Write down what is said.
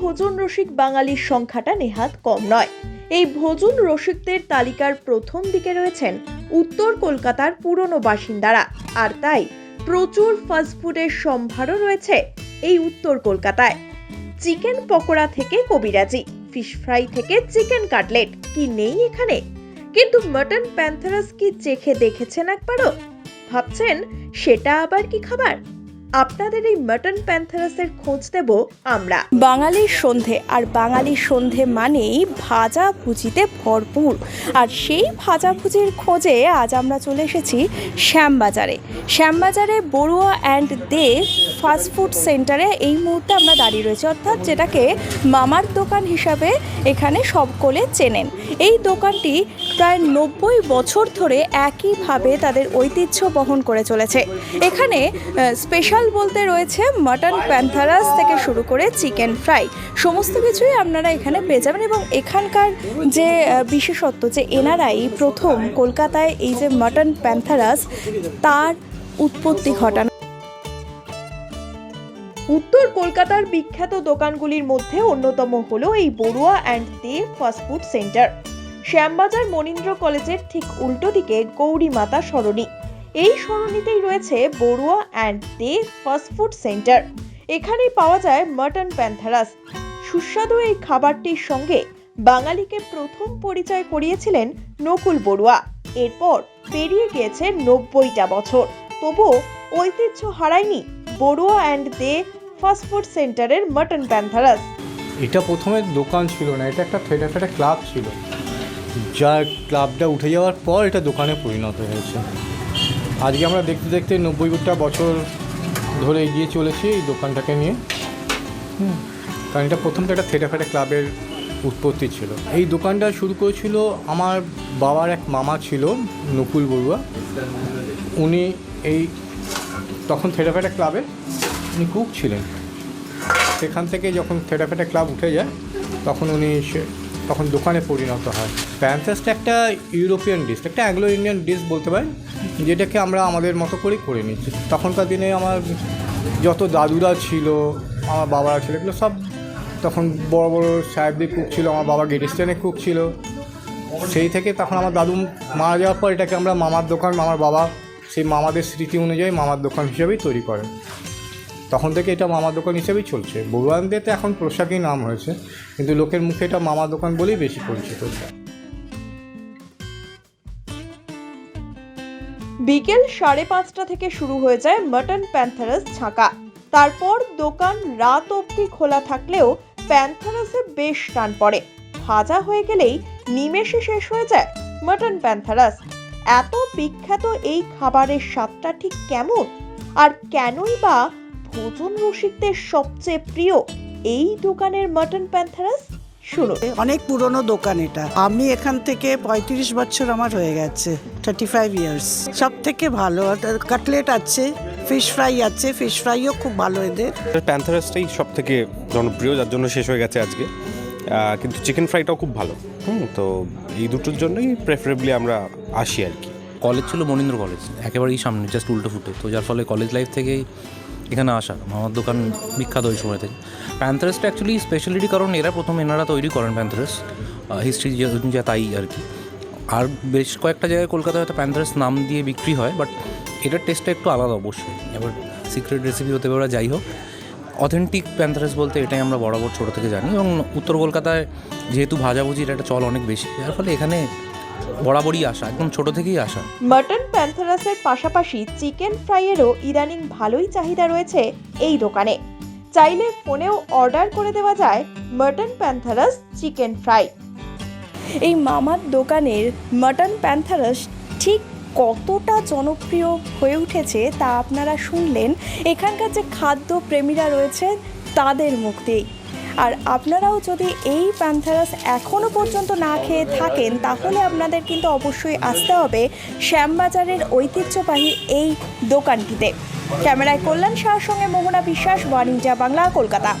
ভোজন রসিক বাঙালির সংখ্যাটা নেহাত কম নয়। এই ভোজন রসিকদের তালিকার প্রথম দিকে রয়েছেন উত্তর কলকাতার পুরনো বাসিন্দারা। আর তাই প্রচুর ফাস্টফুডের সম্ভারও রয়েছে এই উত্তর কলকাতায়। চিকেন পকোড়া থেকে কবিরাজি ফিশ ফ্রাই থেকে চিকেন কাটলেট কি নেই এখানে? কিন্তু মটন প্যান্থারাস কি চেখে দেখেছেন একবারও? ভাবছেন সেটা আবার কি খাবার? আপনাদের এই মটন প্যান্থারাসের খোঁজ দেব আমরা। বাঙালির সন্ধে, আর বাঙালির সন্ধে মানেই ভাজা ভুজিতে ভরপুর। আর সেই ভাজা ভুজির খোঁজে আজ আমরা চলে এসেছি শ্যামবাজারে। শ্যামবাজারে Barua and Dey fast food সেন্টারে এই মুহূর্তে আমরা দাঁড়িয়ে রয়েছি। অর্থাৎ যেটাকে মামার দোকান হিসাবে এখানে সকলে চেনেন। এই দোকানটি প্রায় নব্বই বছর ধরে একইভাবে তাদের ঐতিহ্য বহন করে চলেছে। এখানে স্পেশাল বলতে রয়েছে মাটন প্যান্থারাস থেকে শুরু করে চিকেন ফ্রাই সমস্ত কিছুই আপনারা এখানে পেয়ে যাবেন এবং এখানকার যে বিশেষত্ব যে এনারাই প্রথম কলকাতায় এই যে মাটন প্যান্থারাস তার উৎপত্তি ঘটানো উত্তর কলকাতার বিখ্যাত দোকানগুলির মধ্যে অন্যতম হলো এই Barua and De fast food centre Shyambazar Manindra কলেজের ঠিক উল্টো দিকে গৌরী মাতা সরণি। এই সরণিতেই রয়েছে Barua and De fast food centre এখানে পাওয়া যায় মটন প্যান্থারাস সুস্বাদু এই খাবারটির সঙ্গে বাঙালিকে প্রথম পরিচয় করিয়েছিলেন নকুল বড়ুয়া। এরপর পেরিয়ে গিয়েছে নব্বইটা বছর। তবুও ঐতিহ্য হারায়নি Barua and De fast food সেন্টারের মটন প্যান্থারাস। এটা প্রথমে দোকান ছিল না, এটা একটা ফেটে ফেটে ক্লাব ছিল। যার ক্লাবটা উঠে যাওয়ার পর এটা দোকানে পরিণত হয়েছে। আজকে আমরা দেখতে দেখতে নব্বইটা বছর ধরে এগিয়ে চলেছি এই দোকানটাকে নিয়ে। কারণ এটা প্রথম তো একটা থেটে ফেটে ক্লাবের উৎপত্তি ছিল। এই দোকানটা শুরু করেছিল আমার বাবার এক মামা ছিল, নকুল বড়ুয়া। উনি এই তখন থেটে ফেটে ক্লাবে উনি কুক ছিলেন। সেখান থেকে যখন থেরাপেটা ক্লাব উঠে যায়, তখন উনি তখন দোকানে পরিণত হয়। প্যান্থাসটা একটা ইউরোপিয়ান ডিশ একটা অ্যাংলো ইন্ডিয়ান ডিশ বলতে পারেন, যেটাকে আমরা আমাদের মতো করেই করে নিচ্ছি। তখনকার দিনে আমার যত দাদুরা ছিল, আমার বাবারা ছিল, এগুলো সব তখন বড় বড় সাহেবদের কুক ছিল, আমার বাবা গেট স্ট্যান্ডে কুক ছিল। সেই থেকে তখন আমার দাদু মারা যাওয়ার পর এটাকে আমরা মামার দোকান আমার বাবা সেই মামাদের স্মৃতি অনুযায়ী মামার দোকান হিসেবেই তৈরি করেন। তখন থেকে এটা মামা দোকান হিসেবেই চলছে। বড়ুয়ানদের তো এখন পোশাকই নাম হয়েছে, কিন্তু লোকের মুখে এটা মামা দোকান বলেই বেশি পরিচিত। বিকেল সাড়ে পাঁচটা থেকে শুরু হয়ে যায় মটন প্যান্থারাস ছাঁকা। তারপর দোকান রাত অবধি খোলা থাকলেও প্যান্থারাসে বেশ টান পড়ে। ভাজা হয়ে গেলেই নিমেষে শেষ হয়ে যায় মটন প্যান্থারাস এত বিখ্যাত এই খাবারের স্বাদটা ঠিক কেমন? আর কেনই বা ভোজন রসিকদের সবচেয়ে প্রিয় এই দোকানের মটন প্যান্থারাস? শুনুন। অনেক পুরনো দোকান এটা। আমি এখান থেকে পঁয়ত্রিশ বছর আমার হয়ে গেছে থার্টি ফাইভ ইয়ার্স সব থেকে ভালো কাটলেট আছে ফিশ ফ্রাই আছে ফিশ ফ্রাইও খুব ভালো এদের। প্যান্থারাসটাই সব থেকে জনপ্রিয় যার জন্য শেষ হয়ে গেছে আজকে। কিন্তু চিকেন ফ্রাইটাও খুব ভালো। হুম তো এই দুটোর জন্যই প্রেফারেবলি আমরা আসি আর কি। কলেজ ছিল মনীন্দ্র কলেজ একেবারেই সামনে জাস্ট উল্টো ফুটে। তো যার ফলে কলেজ লাইফ থেকেই এখানে আসা মামার দোকান বিখ্যাত ওই সময় থেকে। প্যান্থারাসটা অ্যাকচুয়ালি স্পেশালিটি কারণ এরা প্রথম এনারা তৈরি করেন প্যান্থারাস হিস্ট্রি যা তাই আর কি। আর বেশ কয়েকটা জায়গায় কলকাতায় হয়তো প্যান্থারাস নাম দিয়ে বিক্রি হয় বাট এটার টেস্টটা একটু আলাদা অবশ্যই। এবার সিক্রেট রেসিপি হতে পারে, যাই হোক। অথেন্টিক প্যান্থারাস বলতে এটাই আমরা বরাবর ছোটো থেকে জানি, এবং উত্তর কলকাতায় যেহেতু ভাজাভুজির একটা চল অনেক বেশি, যার ফলে এখানে বরাবরই আসা একদম ছোটো থেকেই আসা। মটন প্যান্থারাসের পাশাপাশি চিকেন ফ্রাইয়েরও ইদানিং ভালোই চাহিদা রয়েছে এই দোকানে। চাইলে ফোনেও অর্ডার করে দেওয়া যায় মাটন প্যান্থারাস চিকেন ফ্রাই। এই মামার দোকানের মাটন প্যান্থারাস ঠিক কতটা জনপ্রিয় হয়ে উঠেছে তা আপনারা শুনলেন। এখানকার যে খাদ্য প্রেমীরা রয়েছে তাদের মুখ দিয়েই। আর আপনারাও যদি এই প্যান্থারাস এখনও পর্যন্ত না খেয়ে থাকেন, তাহলে আপনাদের কিন্তু অবশ্যই আসতে হবে শ্যামবাজারের ঐতিহ্যবাহী এই দোকানটিতে। ক্যামেরায় কল্যাণ শাহর সঙ্গে মোহনা বিশ্বাস ইন্ডিয়া বাংলা, কলকাতা।